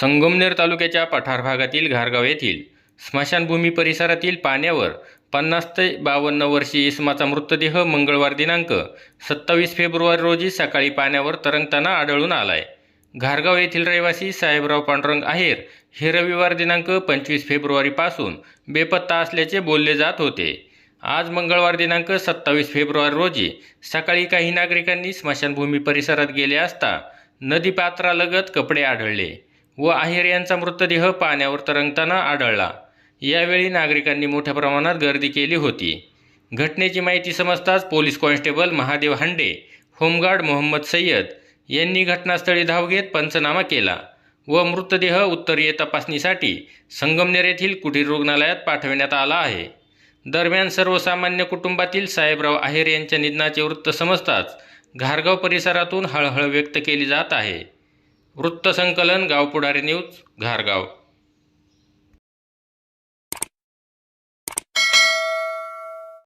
संगमनेर तालुक्याच्या पठार भागातील घारगाव येथील स्मशानभूमी परिसरातील पाण्यावर पन्नास ते बावन्न वर्षीय इसमाचा मृतदेह मंगळवार दिनांक सत्तावीस फेब्रुवारी रोजी सकाळी पाण्यावर तरंगताना आढळून आलाय. घारगाव येथील रहिवासी साहेबराव पांडुरंग आहेर हे रविवार दिनांक पंचवीस फेब्रुवारीपासून बेपत्ता असल्याचे बोलले जात होते. आज मंगळवार दिनांक सत्तावीस फेब्रुवारी रोजी सकाळी काही नागरिकांनी स्मशानभूमी परिसरात गेले असता नदीपात्रालगत कपडे आढळले. व आहेर यांचा मृतदेह पाण्यावर तरंगताना आढळला. यावेळी नागरिकांनी मोठ्या प्रमाणात गर्दी केली होती. घटनेची माहिती समजताच police constable Mahadev Hande home guard Mohammad Sayyed यांनी घटनास्थळी धाव घेत पंचनामा केला व मृतदेह उत्तरीय तपासणीसाठी संगमनेर येथील कुटीर रुग्णालयात पाठविण्यात आला आहे. दरम्यान सर्वसामान्य कुटुंबातील साहेबराव आहेर यांच्या निधनाचे वृत्त समजताच घारगाव परिसरातून हळहळ व्यक्त केली जात आहे. वृत्तसंकलन गावपुढारी न्यूज घारगाव.